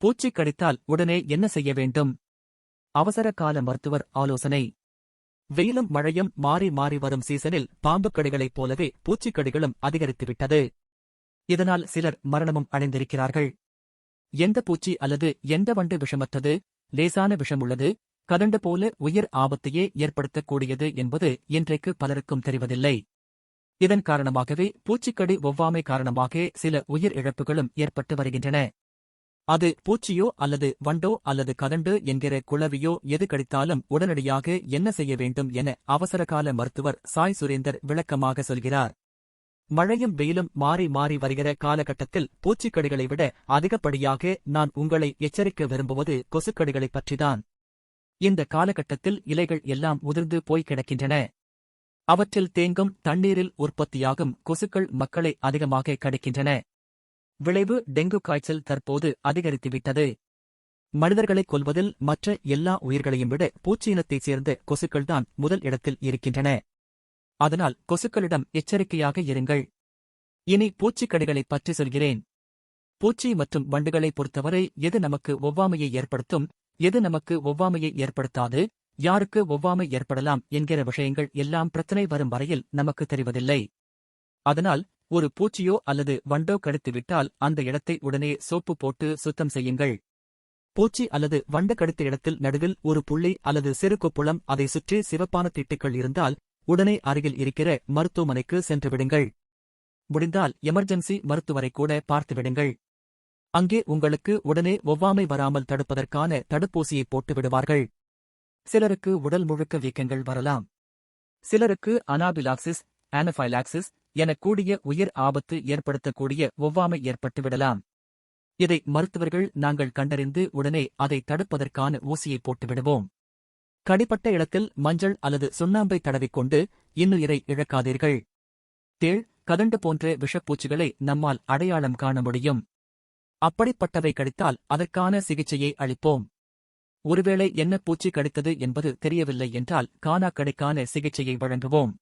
பூச்சி கடித்தால் உடனே என்ன செய்ய வேண்டும்? அவசர கால மருத்துவர் ஆலோசனை. வெயிலும் மழையும் மாறி மாறி வரும் சீசனில் பாம்புக் கடிகளைப் போலவே பூச்சிக்கடிகளும் அதிகரித்துவிட்டது. இதனால் சிலர் மரணமும் அடைந்திருக்கிறார்கள். எந்த பூச்சி அல்லது எந்த வண்டு விஷமற்றது? லேசான விஷமுள்ளது. கதண்டு போல உயிர் ஆபத்தையே ஏற்படுத்தக்கூடியது என்பது இன்றைக்கு பலருக்கும் தெரிவதில்லை. இதன் காரணமாகவே பூச்சிக்கடி ஒவ்வாமை காரணமாக சில உயிர் இழப்புகளும் ஏற்பட்டு வருகின்றன. அது பூச்சியோ அல்லது வண்டோ அல்லது கதண்டு என்கிற குளவியோ எது கடித்தாலும் உடனடியாக என்ன செய்ய வேண்டும் என அவசரகால மருத்துவர் சாய் சுரேந்தர் விளக்கமாக சொல்கிறார். மழையும் வெயிலும் மாறி மாறி வருகிற காலகட்டத்தில் பூச்சிக்கடிகளை விட அதிகப்படியாக நான் உங்களை எச்சரிக்க விரும்புவது கொசுக்கடிகளைப் பற்றிதான். இந்த காலகட்டத்தில் இலைகள் எல்லாம் உதிர்ந்து போய் கிடக்கின்றன. அவற்றில் தேங்கும் தண்ணீரில் உற்பத்தியாகும் கொசுக்கள் மக்களை அதிகமாக கடிக்கின்றன. விளைவு டெங்கு காய்ச்சல் தற்போது அதிகரித்துவிட்டது. மனிதர்களைக் கொல்வதில் மற்ற எல்லா உயிர்களையும் விட பூச்சியினத்தைச் சேர்ந்த கொசுக்கள்தான் முதல் இடத்தில் இருக்கின்றன. அதனால் கொசுக்களிடம் எச்சரிக்கையாக இருங்கள். இனி பூச்சிக்கடிகளைப் பற்றி சொல்கிறேன். பூச்சி மற்றும் வண்டுகளைப் பொறுத்தவரை எது நமக்கு ஒவ்வாமையை ஏற்படுத்தும் எது நமக்கு ஒவ்வாமையை ஏற்படுத்தாது யாருக்கு ஒவ்வாமை ஏற்படலாம் என்கிற விஷயங்கள் எல்லாம் பிரச்சனை வரும் வரையில் நமக்கு தெரிவதில்லை. அதனால் ஒரு பூச்சியோ அல்லது வண்டோ கடித்துவிட்டால் அந்த இடத்தை உடனே சோப்பு போட்டு சுத்தம் செய்யுங்கள். பூச்சி அல்லது வண்டு கடித்த இடத்தில் நடுவில் ஒரு புள்ளி அல்லது சிறு கொப்புளம் அதை சுற்றி சிவப்பான திட்டுக்கள் இருந்தால் உடனே அருகில் இருக்கிற மருத்துவமனைக்கு சென்றுவிடுங்கள் முடிந்தால் எமர்ஜென்சி மருத்துவரை கூட பார்த்துவிடுங்கள் அங்கே உங்களுக்கு உடனே ஒவ்வாமை வராமல் தடுப்பதற்கான தடுப்பூசியை போட்டு விடுவார்கள். சிலருக்கு உடல் முழுக்க வீக்கங்கள் வரலாம். சிலருக்கு அனாபிலாக்சிஸ் ஆனஃபைலாக்சிஸ் என கூடிய உயிர் ஆபத்து ஏற்படுத்தக்கூடிய ஒவ்வாமை ஏற்பட்டுவிடலாம். இதை மருத்துவர்கள் நாங்கள் கண்டறிந்து உடனே அதை தடுப்பதற்கான ஊசியை போட்டுவிடுவோம். கடிப்பட்ட இடத்தில் மஞ்சள் அல்லது சுண்ணாம்பை தடவிக்கொண்டு இன்னுயிரை இழக்காதீர்கள். தேள் கதண்டு போன்ற விஷப்பூச்சிகளை நம்மால் அடையாளம் காண முடியும். அப்படிப்பட்டவை கடித்தால் அதற்கான சிகிச்சையை அளிப்போம். ஒருவேளை என்ன பூச்சி கடித்தது என்பது தெரியவில்லை என்றால் காணாக்கடைக்கான சிகிச்சையை வழங்குவோம்.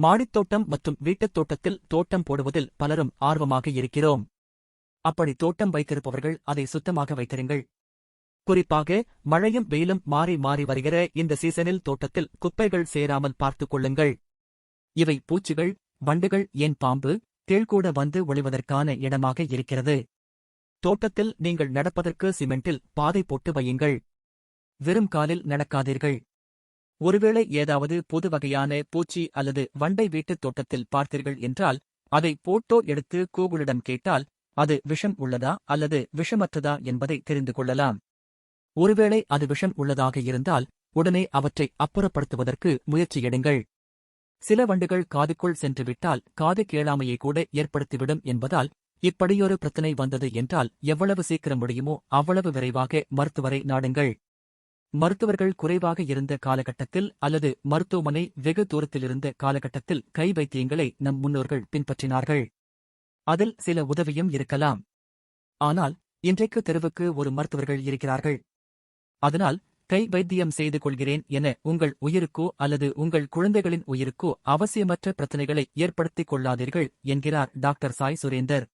மாடித்தோட்டம் மற்றும் வீட்டுத் தோட்டத்தில் தோட்டம் போடுவதில் பலரும் ஆர்வமாக இருக்கிறோம். அப்படி தோட்டம் வைத்திருப்பவர்கள் அதை சுத்தமாக வைத்திருங்கள். குறிப்பாக மழையும் வெயிலும் மாறி மாறி வருகிற இந்த சீசனில் தோட்டத்தில் குப்பைகள் சேராமல் பார்த்துக் கொள்ளுங்கள். இவை பூச்சிகள் வண்டுகள் ஏன் பாம்பு கீழ்கூட வந்து ஒளிவதற்கான இடமாக இருக்கிறது. தோட்டத்தில் நீங்கள் நடப்பதற்கு சிமெண்டில் பாதை போட்டு வையுங்கள். வெறும் காலில் நடக்காதீர்கள். ஒருவேளை ஏதாவது புது வகையான பூச்சி அல்லது வண்டை வீட்டுத் தோட்டத்தில் பார்த்தீர்கள் என்றால் அதை போட்டோ எடுத்து கூகுளிடம் கேட்டால் அது விஷம் உள்ளதா அல்லது விஷமற்றதா என்பதை தெரிந்து கொள்ளலாம். ஒருவேளை அது விஷம் உள்ளதாக இருந்தால் உடனே அவற்றை அப்புறப்படுத்துவதற்கு முயற்சி எடுங்கள். சில வண்டுகள் காதுக்குள் சென்றுவிட்டால் காது கேளாமையை கூட ஏற்படுத்திவிடும் என்பதால் இப்படியொரு பிரச்சனை வந்தது என்றால் எவ்வளவு சீக்கிரம் முடியுமோ அவ்வளவு விரைவாக மருத்துவரை நாடுங்கள். மருத்துவர்கள் குறைவாக இருந்த காலகட்டத்தில் அல்லது மருத்துவமனை வெகு தூரத்திலிருந்த காலகட்டத்தில் கை வைத்தியங்களை நம் முன்னோர்கள் பின்பற்றினார்கள். அதில் சில உதவியும் இருக்கலாம். ஆனால் இன்றைக்கு தெருவுக்கு ஒரு மருத்துவர்கள் இருக்கிறார்கள். அதனால் கை வைத்தியம் செய்து கொள்கிறேன் என உங்கள் உயிருக்கோ அல்லது உங்கள் குழந்தைகளின் உயிருக்கோ அவசியமற்ற பிரச்சனைகளை ஏற்படுத்திக் கொள்ளாதீர்கள் என்கிறார் டாக்டர் சாய் சுரேந்தர்.